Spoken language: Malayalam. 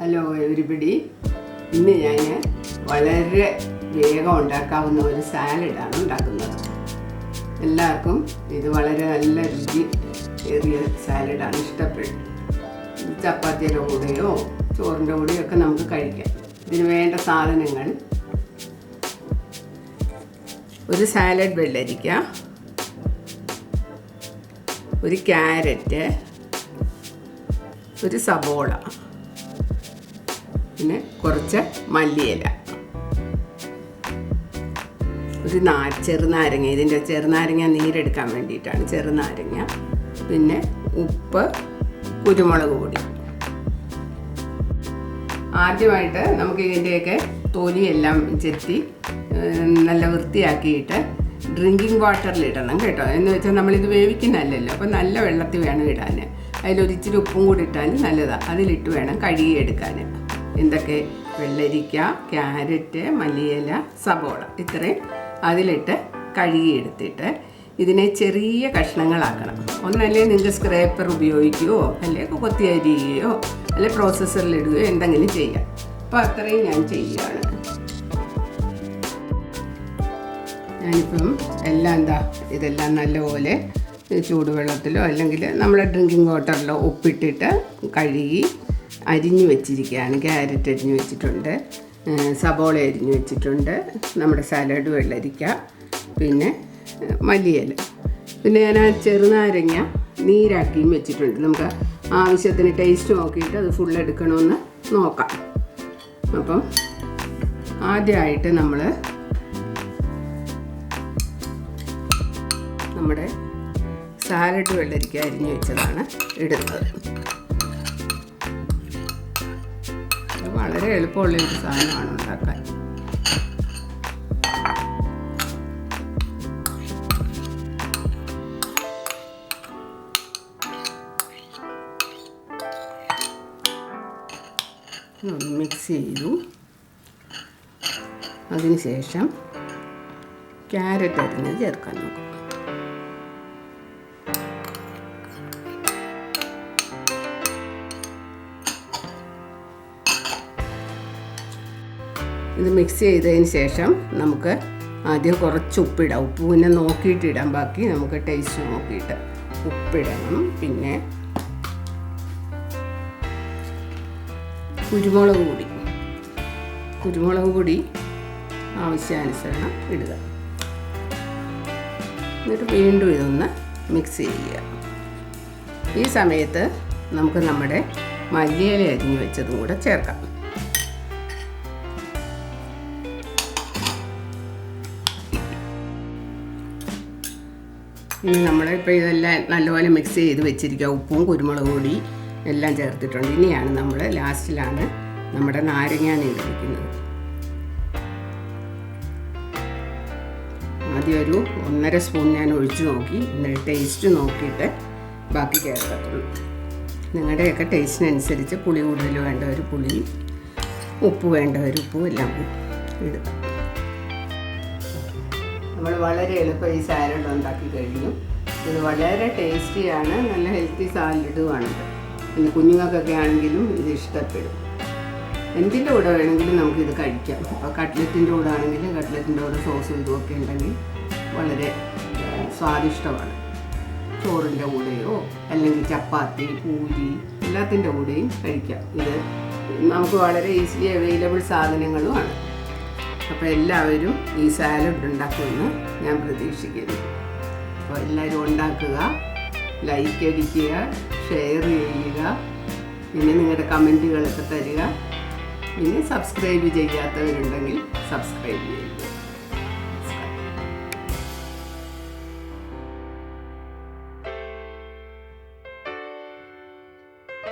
Hello everybody. ഇന്ന് ഞാൻ വളരെ വേഗം ഉണ്ടാക്കാവുന്ന ഒരു സാലഡാണ് ഉണ്ടാക്കുന്നത്. എല്ലാവർക്കും ഇത് വളരെ നല്ല രുചി ഏറിയ സാലഡാണ് ഇഷ്ടപ്പെട്ടു ചപ്പാത്തിയുടെ കൂടെയോ ചോറിന്റെ കൂടെയോ ഒക്കെ നമുക്ക് കഴിക്കാം. ഇതിന് വേണ്ട സാധനങ്ങൾ. ഒരു സാലഡ് വെള്ളരിക്ക ഒരു ക്യാരറ്റ് ഒരു സബോള പിന്നെ കുറച്ച് മല്ലിയില. ഒരു നാ ചെറുനാരങ്ങ. ഇതിന്റെ ചെറുനാരങ്ങ നീരെടുക്കാൻ വേണ്ടിയിട്ടാണ്. ചെറുനാരങ്ങ പിന്നെ ഉപ്പ് കുരുമുളക് പൊടി. ആദ്യമായിട്ട് നമുക്ക് ഇതിന്റെയൊക്കെ തൊലിയെല്ലാം ചെത്തി നല്ല വൃത്തിയാക്കിയിട്ട് ഡ്രിങ്കിങ് വാട്ടറിൽ ഇടണം കേട്ടോ. എന്ന് വെച്ചാൽ നമ്മളിത് വേവിക്കുന്നതല്ലല്ലോ. അപ്പോൾ നല്ല വെള്ളത്തിൽ വേണം ഇടാൻ. അതിലൊരിച്ചിരി ഉപ്പും കൂടി ഇട്ടാൽ നല്ലതാണ് അതിലിട്ട് വേണം കഴുകിയെടുക്കാൻ. എന്തൊക്കെ വെള്ളരിക്ക ക്യാരറ്റ് മല്ലിയില സബോള ഇത്രയും അതിലിട്ട് കഴുകിയെടുത്തിട്ട് ഇതിനെ ചെറിയ കഷ്ണങ്ങളാക്കണം. ഒന്നല്ലേ നിങ്ങൾക്ക് സ്ക്രേപ്പർ ഉപയോഗിക്കുകയോ അല്ലെങ്കിൽ കൊത്തി അരിയുകയോ അല്ലെങ്കിൽ പ്രോസസ്സറിൽ ഇടുകയോ എന്തെങ്കിലും ചെയ്യാം. അപ്പോൾ അത്രയും ഞാൻ ചെയ്യുകയാണ്. ഞാനിപ്പം എല്ലാം എന്താ ഇതെല്ലാം നല്ലപോലെ ചൂടുവെള്ളത്തിലോ അല്ലെങ്കിൽ നമ്മുടെ ഡ്രിങ്കിങ് വാട്ടറിലോ ഉപ്പിട്ടിട്ട് കഴുകി അരിഞ്ഞു വെച്ചിരിക്കുകയാണ്. ക്യാരറ്റ് അരിഞ്ഞു വെച്ചിട്ടുണ്ട്. സബോള അരിഞ്ഞു വെച്ചിട്ടുണ്ട്. നമ്മുടെ സാലഡ് വെള്ളരിക്ക പിന്നെ മല്ലിയില. പിന്നെ ഞാൻ ആ ചെറുനാരങ്ങ നീരാക്കിയും വെച്ചിട്ടുണ്ട്. നമുക്ക് ആവശ്യത്തിന് ടേസ്റ്റ് നോക്കിയിട്ട് അത് ഫുൾ എടുക്കണമെന്ന് നോക്കാം. അപ്പം ആദ്യമായിട്ട് നമ്മൾ നമ്മുടെ സാലഡ് വെള്ളരിക്ക അരിഞ്ഞു വെച്ചതാണ് ഇടുന്നത് വളരെ എളുപ്പമുള്ള ഒരു സാധനമാണ് ഉണ്ടാക്കാൻ. മിക്സ് ചെയ്തു. അതിനുശേഷം ക്യാരറ്റ് അരിഞ്ഞത് ചേർക്കാൻ നോക്കും. ഇത് മിക്സ് ചെയ്തതിന് ശേഷം നമുക്ക് ആദ്യം കുറച്ച് ഉപ്പിടാം. ഉപ്പ് പിന്നെ നോക്കിയിട്ട് ഇടാം. ബാക്കി നമുക്ക് ടേസ്റ്റ് നോക്കിയിട്ട് ഉപ്പിടണം. പിന്നെ കുരുമുളക് പൊടി. കുരുമുളക് പൊടി ആവശ്യാനുസരണം ഇടുക. എന്നിട്ട് വീണ്ടും ഇതൊന്ന് മിക്സ് ചെയ്യുക. ഈ സമയത്ത് നമുക്ക് നമ്മുടെ മല്ലിയില അരിഞ്ഞ് വെച്ചതും കൂടെ ചേർക്കാം. ഇനി നമ്മൾ നമ്മളിപ്പോൾ ഇതെല്ലാം നല്ലപോലെ മിക്സ് ചെയ്ത് വെച്ചിരിക്കുക. ഉപ്പും കുരുമുളക് പൊടി എല്ലാം ചേർത്തിട്ടുണ്ട്. ഇനിയാണ് നമ്മൾ ലാസ്റ്റിലാണ് നമ്മുടെ നാരങ്ങ നീണ്ടിരിക്കുന്നത് ആദ്യം ഒരു ഒന്നര സ്പൂൺ ഞാൻ ഒഴിച്ചു നോക്കി. എന്നിട്ട് ടേസ്റ്റ് നോക്കിയിട്ട് ബാക്കി ചേർക്കത്തുള്ളൂ നിങ്ങളുടെയൊക്കെ ടേസ്റ്റിനനുസരിച്ച് പുളി കൂടുതൽ വേണ്ടവർ പുളി ഉപ്പ് വേണ്ടവർ ഉപ്പും എല്ലാം ഇടുക. നമ്മൾ വളരെ എളുപ്പം ഈ സാലഡ് ഉണ്ടാക്കി കഴിഞ്ഞു. ഇത് വളരെ ടേസ്റ്റിയാണ് നല്ല ഹെൽത്തി സാലഡുമാണിത് പിന്നെ കുഞ്ഞുങ്ങൾക്കൊക്കെ ആണെങ്കിലും ഇത് ഇഷ്ടപ്പെടും. എന്തിന്റെ കൂടെ വേണമെങ്കിലും നമുക്കിത് കഴിക്കാം. അപ്പോൾ കട്ട്ലറ്റിന്റെ കൂടെ ആണെങ്കിലും കട്ട്ലറ്റിന്റെ കൂടെ സോസും ഇതുമൊക്കെ ഉണ്ടെങ്കിൽ വളരെ സ്വാദിഷ്ടമാണ്. ചോറിന്റെ കൂടെയോ അല്ലെങ്കിൽ ചപ്പാത്തി പൂരി എല്ലാത്തിന്റെ കൂടെയും കഴിക്കാം. ഇത് നമുക്ക് വളരെ ഈസിലി അവൈലബിൾ സാധനങ്ങളുമാണ് അപ്പോൾ എല്ലാവരും ഈ സാലഡ് ഉണ്ടാക്കുമെന്ന് ഞാൻ പ്രതീക്ഷിക്കുന്നു. അപ്പോൾ എല്ലാവരും ഉണ്ടാക്കുക ലൈക്ക് അടിക്കുക ഷെയർ ചെയ്യുക പിന്നെ നിങ്ങളുടെ കമന്റുകളൊക്കെ തരിക. പിന്നെ സബ്സ്ക്രൈബ് ചെയ്യാത്തവരുണ്ടെങ്കിൽ സബ്സ്ക്രൈബ് ചെയ്യുക.